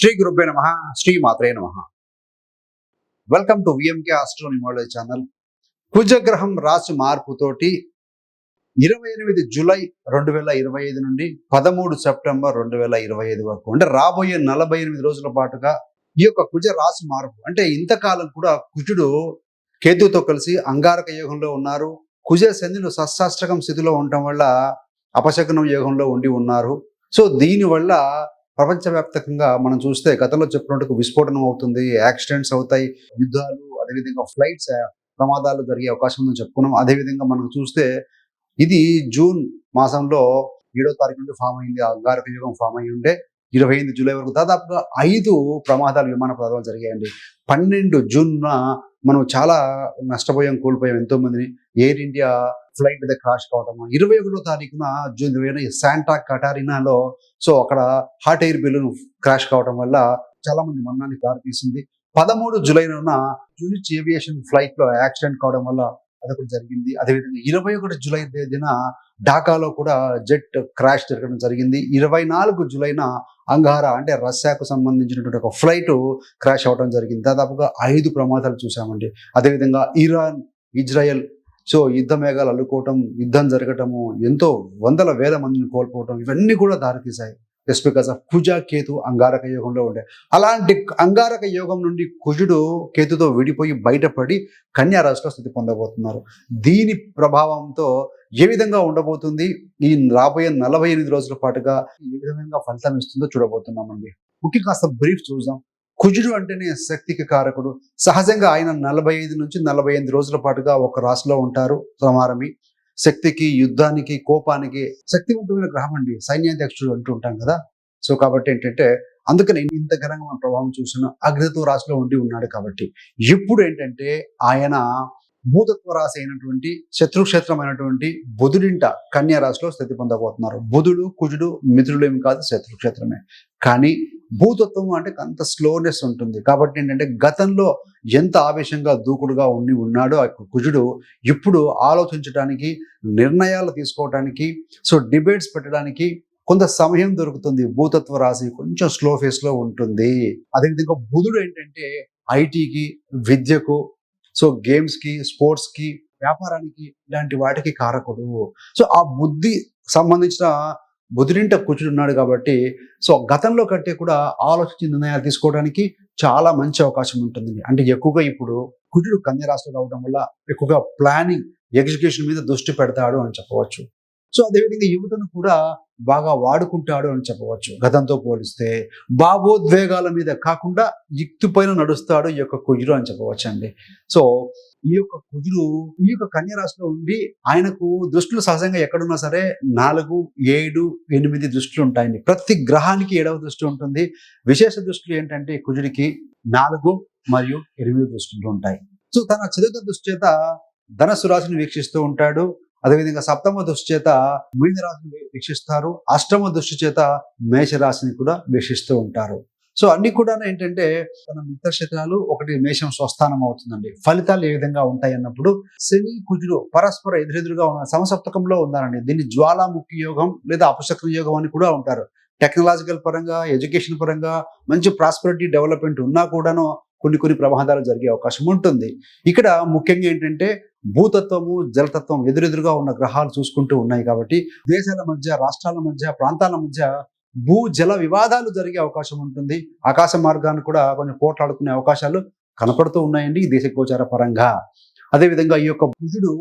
శ్రీ గురుభ్య నమ శ్రీ మాత్రే నమ. Welcome to VMK astronumerology channel కుజగ్రహం రాశి మార్పుతోటి ఇరవై ఎనిమిది జూలై రెండు వేల ఇరవై ఐదు నుండి పదమూడు సెప్టెంబర్ రెండు వేల ఇరవై ఐదు వరకు అంటే రాబోయే నలభై ఎనిమిది రోజుల పాటుగా ఈ యొక్క కుజ రాశి మార్పు అంటే ఇంతకాలం కూడా కుజుడు కేతుతో కలిసి అంగారక యోగంలో ఉన్నారు. కుజ శనిలు సశాస్త్రకం స్థితిలో ఉండటం వల్ల అపశకనం యోగంలో ఉండి ఉన్నారు. సో దీనివల్ల ప్రపంచవ్యాప్తంగా మనం చూస్తే గతంలో చెప్పినట్టుకు విస్ఫోటనం అవుతుంది యాక్సిడెంట్స్ అవుతాయి యుద్ధాలు అదేవిధంగా ఫ్లైట్స్ ప్రమాదాలు జరిగే అవకాశం ఉందని చెప్పుకున్నాం. అదేవిధంగా మనం చూస్తే ఇది జూన్ మాసంలో ఏడో తారీఖు నుండి ఫామ్ అయింది అంగారక యుగం ఫామ్ అయి ఉంటే ఇరవై ఎనిమిది జూలై వరకు. దాదాపుగా ఐదు ప్రమాదాలు విమాన ప్రమాదాలు జరిగాయండి. పన్నెండు జూన్న మనం చాలా నష్టపోయాం కోల్పోయాం ఎంతో మందిని ఎయిర్ ఇండియా ఫ్లైట్ మీద క్రాష్ కావటం ఇరవై ఒకటో తారీఖున జూన్ ఇరవై శాంటా కటారినాలో సో అక్కడ హాట్ ఎయిర్ బెలూన్ క్రాష్ కావటం వల్ల చాలా మంది మరణానికి దారి తీసింది పదమూడు జూలైన జూనిచ్ ఏవియేషన్ ఫ్లైట్లో యాక్సిడెంట్ కావడం వల్ల అదొకటి జరిగింది. అదేవిధంగా ఇరవై ఒకటి జూలై తేదీన ఢాకాలో కూడా జెట్ క్రాష్ జరగడం జరిగింది. ఇరవై నాలుగు జూలైన అంగారా అంటే రష్యాకు సంబంధించినటువంటి ఒక ఫ్లైట్ క్రాష్ అవడం జరిగింది. దాదాపుగా ఐదు ప్రమాదాలు చూసామండి అదేవిధంగా ఇరాన్ ఇజ్రాయెల్. సో యుద్ధ మేఘాలు అల్లుకోవటం యుద్ధం జరగటము ఎంతో వందల వేల మందిని కోల్పోవటం ఇవన్నీ కూడా దారితీశాయి. జస్ట్ బికాస్ ఆఫ్ కుజ కేతు అంగారక యోగంలో ఉండే. అలాంటి అంగారక యోగం నుండి కుజుడు కేతుతో విడిపోయి బయటపడి కన్యారాశిలో స్థితి పొందబోతున్నారు. దీని ప్రభావంతో ఏ విధంగా ఉండబోతుంది? ఈ రాబోయే నలభై ఎనిమిది రోజుల పాటుగా ఏ విధంగా ఫలితం ఇస్తుందో చూడబోతున్నామండి. ముఖ్యంగా కాస్త బ్రీఫ్ చూద్దాం. కుజుడు అంటేనే శక్తికి కారకుడు. సహజంగా ఆయన నలభై ఐదు నుంచి నలభై ఎనిమిది రోజుల పాటుగా ఒక రాశిలో ఉంటారు. సమారమి. శక్తికి యుద్ధానికి కోపానికి శక్తివంతమైన గ్రహం అండి. సైన్యాధ్యక్షుడు అంటూ ఉంటాం కదా. సో కాబట్టి ఏంటంటే అందుకని ఇంత ఘనంగా మన ప్రభావం చూసిన అగ్నితో రాశిలో ఉండి ఉన్నాడు కాబట్టి. ఇప్పుడు ఏంటంటే ఆయన భూతత్వ రాశి అయినటువంటి శత్రుక్షేత్రమైనటువంటి బుధుడింట కన్యా రాశిలో స్థితి పొందబోతున్నారు. బుధుడు కుజుడు మిత్రులు ఏమి కాదు శత్రుక్షేత్రమే. కానీ భూతత్వం అంటే అంత స్లోనెస్ ఉంటుంది. కాబట్టి ఏంటంటే గతంలో ఎంత ఆవేశంగా దూకుడుగా ఉండి ఉన్నాడో ఆ కుజుడు ఇప్పుడు ఆలోచించడానికి నిర్ణయాలు తీసుకోవడానికి సో డిబేట్స్ పెట్టడానికి కొంత సమయం దొరుకుతుంది. భూతత్వ రాశి కొంచెం స్లో ఫేస్లో ఉంటుంది. అదేవిధంగా బుధుడు ఏంటంటే ఐటీకి విద్యకు సో గేమ్స్కి స్పోర్ట్స్కి వ్యాపారానికి ఇలాంటి వాటికి కారకుడు. సో ఆ బుద్ధి సంబంధించిన బుద్ధినింట కూర్చుని ఉన్నాడు కాబట్టి సో గతంలో కంటే కూడా ఆలోచించి నిర్ణయాలు తీసుకోవడానికి చాలా మంచి అవకాశం ఉంటుంది. అంటే ఎక్కువగా ఇప్పుడు కుజుడు కన్య రావడం వల్ల ఎక్కువగా ప్లానింగ్ ఎగ్జిక్యూషన్ మీద దృష్టి పెడతాడు అని చెప్పవచ్చు. సో అదేవిధంగా యువతను కూడా బాగా వాడుకుంటాడు అని చెప్పవచ్చు. గతంతో పోలిస్తే భావోద్వేగాల మీద కాకుండా యుక్తి పైన నడుస్తాడు ఈ యొక్క కుజుడు అని చెప్పవచ్చు అండి. సో ఈ యొక్క కుజుడు ఈ యొక్క కన్య రాశిలో ఉండి ఆయనకు దృష్టిలు సహజంగా ఎక్కడున్నా సరే నాలుగు ఏడు ఎనిమిది దృష్టిలు ఉంటాయండి. ప్రతి గ్రహానికి ఏడవ దృష్టి ఉంటుంది. విశేష దృష్టిలు ఏంటంటే కుజుడికి నాలుగు మరియు ఎనిమిది దృష్టిలు ఉంటాయి. సో తన చతుర్థ దృష్టి చేత ధనస్సు రాశిని వీక్షిస్తూ ఉంటాడు. అదేవిధంగా సప్తమ దృష్టి చేత మీనరాశిని వీక్షిస్తారు. అష్టమ దృష్టి చేత మేష రాశిని కూడా వీక్షిస్తూ ఉంటారు. సో అన్ని కూడా ఏంటంటే తన మిత్రక్షేత్రాలు ఒకటి మేషం స్వస్థానం అవుతుందండి. ఫలితాలు ఏ విధంగా ఉంటాయి అన్నప్పుడు శని కుజుడు పరస్పర ఎదురెదురుగా ఉన్న సమసప్తకంలో ఉన్నారండి. దీన్ని జ్వాలాముఖి యోగం లేదా అపశక్ర యోగం అని కూడా ఉంటారు. టెక్నాలజికల్ పరంగా ఎడ్యుకేషన్ పరంగా మంచి ప్రాస్పరిటీ డెవలప్మెంట్ ఉన్నా కూడాను కొన్ని కొన్ని ప్రమాదాలు జరిగే అవకాశం ఉంటుంది. ఇక్కడ ముఖ్యంగా ఏంటంటే భూతత్వము జలతత్వం ఎదురెదురుగా ఉన్న గ్రహాలు చూసుకుంటూ ఉన్నాయి కాబట్టి దేశాల మధ్య రాష్ట్రాల మధ్య ప్రాంతాల మధ్య భూ జల వివాదాలు జరిగే అవకాశం ఉంటుంది. ఆకాశ మార్గాన్ని కూడా కొంచెం పోట్లాడుకునే అవకాశాలు కనపడుతూ ఉన్నాయండి ఈ దేశ గోచార పరంగా. అదేవిధంగా ఈ యొక్క బుధుడు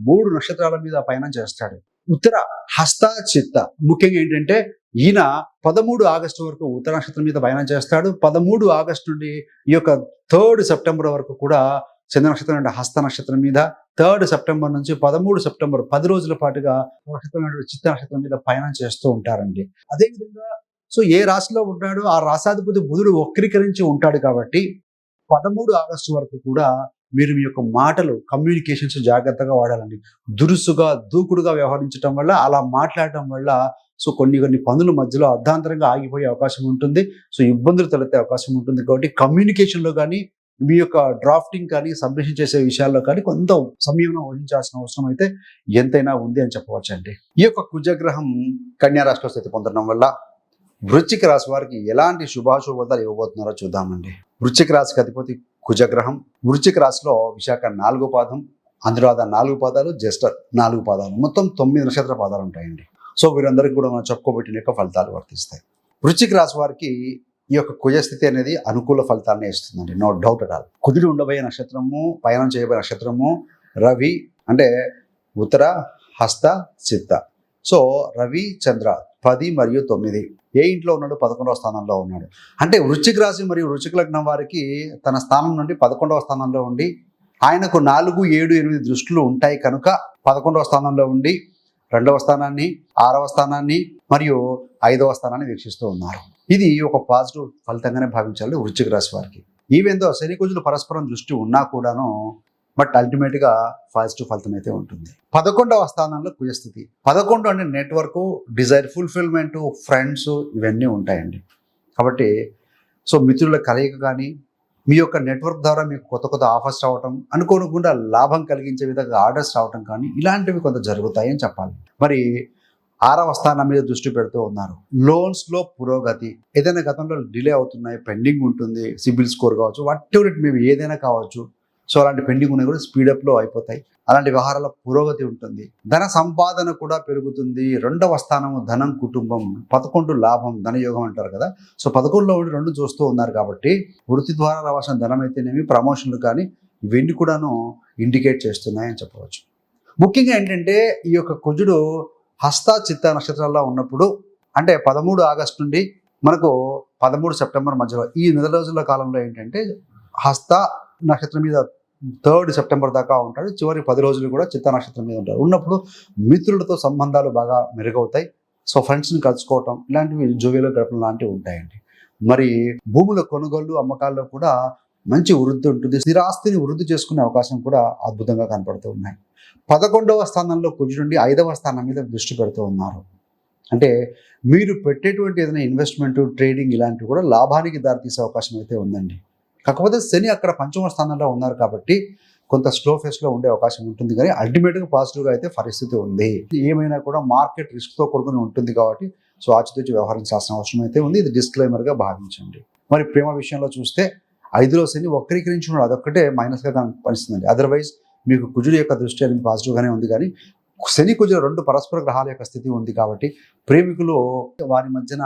మూడు నక్షత్రాల మీద పయనం చేస్తాడు. ఉత్తర హస్త చిత్త ముఖ్యంగా ఏంటంటే ఈయన పదమూడు ఆగస్టు వరకు ఉత్తర నక్షత్రం మీద పయనం చేస్తాడు. పదమూడు ఆగస్టు నుండి ఈ యొక్క థర్డ్ సెప్టెంబర్ వరకు కూడా చంద్ర నక్షత్రం అంటే హస్త నక్షత్రం మీద థర్డ్ సెప్టెంబర్ నుంచి పదమూడు సెప్టెంబర్ పది రోజుల పాటుగా నక్షత్రం చిత్త నక్షత్రం మీద పయనం చేస్తూ ఉంటారండి. అదేవిధంగా సో ఏ రాశిలో ఉంటాడో ఆ రాసాధిపతి బుధుడు వక్రీకరించి ఉంటాడు కాబట్టి పదమూడు ఆగస్టు వరకు కూడా మీరు మీ యొక్క మాటలు కమ్యూనికేషన్స్ జాగ్రత్తగా వాడాలండి. దురుసుగా దూకుడుగా వ్యవహరించడం వల్ల అలా మాట్లాడటం వల్ల సో కొన్ని కొన్ని పనుల మధ్యలో అర్ధాంతరంగా ఆగిపోయే అవకాశం ఉంటుంది. సో ఇబ్బందులు తలెత్తే అవకాశం ఉంటుంది కాబట్టి కమ్యూనికేషన్లో కానీ మీ యొక్క డ్రాఫ్టింగ్ కానీ సబ్మిషన్ చేసే విషయాల్లో కానీ కొంత సంయమనం వహించాల్సిన అవసరం అయితే ఎంతైనా ఉంది అని చెప్పవచ్చు అండి ఈ యొక్క కుజగ్రహం కన్యా రాష్ట్ర స్థితి పొందడం వల్ల వృశ్చిక రాశి వారికి ఎలాంటి శుభాశుభాలు ఇవ్వబోతున్నారో చూద్దామండి. వృశ్చిక రాశికి అధిపతి కుజగ్రహం వృశ్చిక రాశిలో విశాఖ నాలుగు పాదం అనురాధ నాలుగు పాదాలు జస్ట్ నాలుగు పాదాలు. మొత్తం తొమ్మిది నక్షత్ర పాదాలు ఉంటాయండి. సో వీరందరికీ కూడా మనం చెప్పుకోబెట్టిన యొక్క ఫలితాలు వర్తిస్తాయి. వృశ్చిక రాశి వారికి ఈ యొక్క కుజస్థితి అనేది అనుకూల ఫలితాన్ని ఇస్తుందండి. నో డౌట్ అట్ ఆల్ కుజుడు ఉండబోయే నక్షత్రము పయనం చేయబోయే నక్షత్రము రవి అంటే ఉత్తర హస్త చిత్త. సో రవి చంద్ర పది మరియు తొమ్మిది. ఏ ఇంట్లో ఉన్నాడు? పదకొండవ స్థానంలో ఉన్నాడు. అంటే వృశ్చిక రాశి మరియు వృశ్చిక లగ్నం వారికి తన స్థానం నుండి పదకొండవ స్థానంలో ఉండి ఆయనకు నాలుగు ఏడు ఎనిమిది దృష్టిలు ఉంటాయి కనుక పదకొండవ స్థానంలో ఉండి రెండవ స్థానాన్ని ఆరవ స్థానాన్ని మరియు ఐదవ స్థానాన్ని వీక్షిస్తూ ఉన్నారు. ఇది ఒక పాజిటివ్ ఫలితంగానే భావించాలి వృశ్చిక రాశి వారికి. ఈవెందో శని కుజులు పరస్పరం దృష్టి ఉన్నా కూడాను బట్ అల్టిమేట్గా పాజిటివ్ ఫలితం అయితే ఉంటుంది. పదకొండవ స్థానంలో కుజస్థితి. పదకొండు అంటే నెట్వర్క్ డిజైర్ ఫుల్ఫిల్మెంట్ ఫ్రెండ్స్ ఇవన్నీ ఉంటాయండి. కాబట్టి సో మిత్రుల కలయిక కానీ మీ యొక్క నెట్వర్క్ ద్వారా మీకు కొత్త కొత్త ఆఫర్స్ రావటం అనుకోకుండా లాభం కలిగించే విధంగా ఆర్డర్స్ రావటం కానీ ఇలాంటివి కొంత జరుగుతాయని చెప్పాలి. మరి ఆరవ స్థానం మీద దృష్టి పెడుతూ ఉన్నారు. లోన్స్లో పురోగతి. ఏదైనా గతంలో డిలే అవుతున్నాయి పెండింగ్ ఉంటుంది సిబిల్ స్కోర్ కావచ్చు వాట్ ఎవర్ ఇట్ మేము ఏదైనా కావచ్చు. సో అలాంటి పెండింగ్ ఉన్నాయి కూడా స్పీడప్లో అయిపోతాయి. అలాంటి వ్యవహారాల పురోగతి ఉంటుంది. ధన సంపాదన కూడా పెరుగుతుంది. రెండవ స్థానం ధనం కుటుంబం పదకొండు లాభం ధనయోగం అంటారు కదా. సో పదకొండులో ఉండి రెండు చూస్తూ ఉన్నారు కాబట్టి వృత్తి ద్వారా రావాల్సిన ధనం అయితేనేమి ప్రమోషన్లు కానీ ఇవన్నీ కూడాను ఇండికేట్ చేస్తున్నాయని చెప్పవచ్చు. ముఖ్యంగా ఏంటంటే ఈ యొక్క కుజుడు హస్త చిత్త నక్షత్రాల్లో ఉన్నప్పుడు అంటే పదమూడు ఆగస్టు నుండి మనకు పదమూడు సెప్టెంబర్ మధ్యలో ఈ నెల రోజుల కాలంలో ఏంటంటే హస్త నక్షత్రం మీద థర్డ్ సెప్టెంబర్ దాకా ఉంటాడు. చివరి పది రోజులు కూడా చిత్త నక్షత్రం మీద ఉంటారు ఉన్నప్పుడు మిత్రులతో సంబంధాలు బాగా మెరుగవుతాయి. సో ఫ్రెండ్స్ని కలుసుకోవటం ఇలాంటివి జోవిలో గడపడం లాంటివి ఉంటాయండి. మరి భూముల కొనుగోలు అమ్మకాల్లో కూడా మంచి వృద్ధి ఉంటుంది స్థిరాస్తిని వృద్ధి చేసుకునే అవకాశం కూడా అద్భుతంగా కనపడుతూ ఉన్నాయి. పదకొండవ స్థానంలో కుజుండి ఐదవ స్థానం మీద దృష్టి పెడుతూ ఉన్నారు. అంటే మీరు పెట్టేటువంటి ఏదైనా ఇన్వెస్ట్మెంట్ ట్రేడింగ్ ఇలాంటివి కూడా లాభానికి దారితీసే అవకాశం అయితే ఉందండి. కాకపోతే శని అక్కడ పంచమ స్థానంలో ఉన్నారు కాబట్టి కొంత స్లో ఫేస్లో ఉండే అవకాశం ఉంటుంది. కానీ అల్టిమేట్గా పాజిటివ్గా అయితే పరిస్థితి ఉంది. ఏమైనా కూడా మార్కెట్ రిస్క్తో కూడుకుని ఉంటుంది కాబట్టి సో ఆచితూచి వ్యవహరించాల్సిన అవసరం అయితే ఉంది. ఇది డిస్క్లైమర్గా భావించండి. మరి ప్రేమ విషయంలో చూస్తే ఐదులో శని వక్రీకరించిన అదొక్కటే మైనస్గా పనిస్తుందండి అదర్వైజ్ మీకు కుజుడు యొక్క దృష్టి అనేది పాజిటివ్గానే ఉంది కానీ శని కుజుడు రెండు పరస్పర గ్రహాల యొక్క స్థితి ఉంది కాబట్టి ప్రేమికులు వారి మధ్యన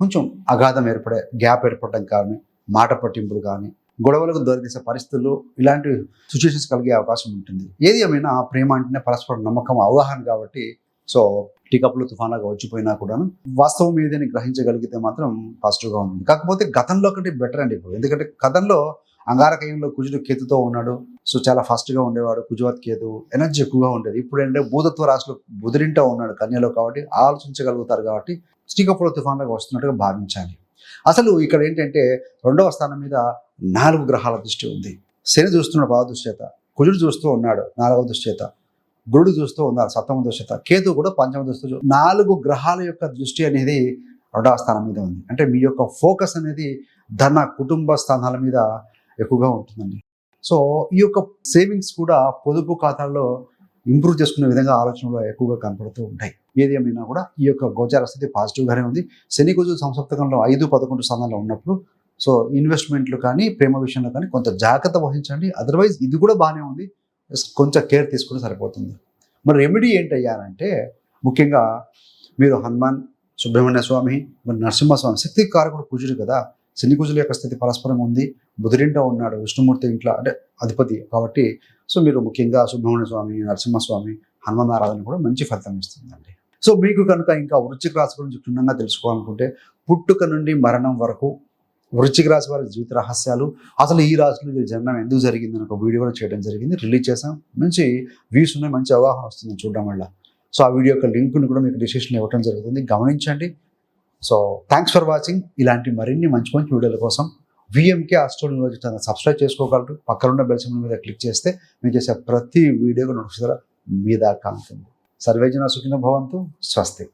కొంచెం అగాధం ఏర్పడే గ్యాప్ ఏర్పడడం కానీ మాట పట్టింపులు కానీ గొడవలకు దొరికేసే పరిస్థితులు ఇలాంటి సిచ్యువేషన్స్ కలిగే అవకాశం ఉంటుంది. ఏది ఏమైనా ప్రేమ అంటేనే పరస్పర నమ్మకం అవగాహన కాబట్టి సో టీకప్లు తుఫాన్లాగా వచ్చిపోయినా కూడాను వాస్తవం ఏదని గ్రహించగలిగితే మాత్రం పాజిటివ్గా ఉంటుంది. కాకపోతే గతంలో కంటే బెటర్ అండి ఇప్పుడు. ఎందుకంటే గతంలో అంగారకయంలో కుజుడు కేతుతో ఉన్నాడు. సో చాలా ఫాస్ట్గా ఉండేవాడు. కుజువత్ కేతు ఎనర్జీ ఎక్కువగా ఉండేది. ఇప్పుడు ఏంటంటే భూతత్వ రాశిలో బుదిరింటో ఉన్నాడు కన్యలో కాబట్టి ఆలోచించగలుగుతారు కాబట్టి శ్రీకపుల తుఫాన్లాగా వస్తున్నట్టుగా భావించాలి. అసలు ఇక్కడ ఏంటంటే రెండవ స్థానం మీద నాలుగు గ్రహాల దృష్టి ఉంది. శని చూస్తున్నాడు భావ దుశ్చేత కుజుడు చూస్తూ ఉన్నాడు నాలుగవ దుశ్చేత గురుడు చూస్తూ ఉన్నారు సప్తమ దృశ్చేత కేతు కూడా పంచమ దృష్టి నాలుగు గ్రహాల యొక్క దృష్టి అనేది రెండవ స్థానం మీద ఉంది. అంటే మీ యొక్క ఫోకస్ అనేది ధన కుటుంబ స్థానాల మీద ఎక్కువగా ఉంటుందండి. సో ఈ యొక్క సేవింగ్స్ కూడా పొదుపు ఖాతాల్లో ఇంప్రూవ్ చేసుకునే విధంగా ఆలోచనలు ఎక్కువగా కనపడుతూ ఉంటాయి. ఏది ఏమైనా కూడా ఈ యొక్క గోచార స్థితి పాజిటివ్గానే ఉంది. శని గుజు సంసప్తకంలో ఐదు పదకొండు స్థానాల్లో ఉన్నప్పుడు సో ఇన్వెస్ట్మెంట్లు కానీ ప్రేమ విషయంలో కానీ కొంత జాగ్రత్త వహించండి. అదర్వైజ్ ఇది కూడా బాగానే ఉంది. కొంచెం కేర్ తీసుకుంటే సరిపోతుంది. మరి రెమెడీ ఏంటయ్యారంటే ముఖ్యంగా మీరు హనుమాన్ సుబ్రహ్మణ్య స్వామి మరి నరసింహస్వామి శక్తి కారకుడు కుజుడు కదా శని కుజుల యొక్క స్థితి పరస్పరం ఉంది బుధుడింట ఉన్నాడు విష్ణుమూర్తి ఇంట్లో అంటే అధిపతి కాబట్టి సో మీరు ముఖ్యంగా సుబ్రహ్మణ్య స్వామి నరసింహస్వామి హనుమాన్ ఆరాధన కూడా మంచి ఫలితం ఇస్తుందండి. సో మీకు కనుక ఇంకా వృత్తి రాశి గురించి క్షుణ్ణంగా తెలుసుకోవాలనుకుంటే పుట్టుక నుండి మరణం వరకు వృశ్చిక రాశి వారి జీవిత రహస్యాలు. అసలు ఈ రాశిలో వీరి జననం ఎందుకు జరిగింది అని ఒక వీడియో కూడా చేయడం జరిగింది. రిలీజ్ చేసాం మంచి వ్యూస్ ఉన్నాయి మంచి అవగాహన వస్తుంది చూడడం వల్ల. సో ఆ వీడియో యొక్క లింక్ను కూడా మీకు డిసిషన్ ఇవ్వడం జరుగుతుంది. గమనించండి. సో థ్యాంక్స్ ఫర్ వాచింగ్ ఇలాంటి మరిన్ని మంచి మంచి వీడియోల కోసం విఎంకే ఆస్ట్రోలజీ ఛానల్ సబ్స్క్రైబ్ చేసుకోగలరు. పక్కనున్న బెల్ సింబల్ మీద క్లిక్ చేస్తే మేము చేసే ప్రతి వీడియో నోటిఫికేషన్ మీ దాకా సర్వేజన సుఖిన భవంతు. స్వస్తి.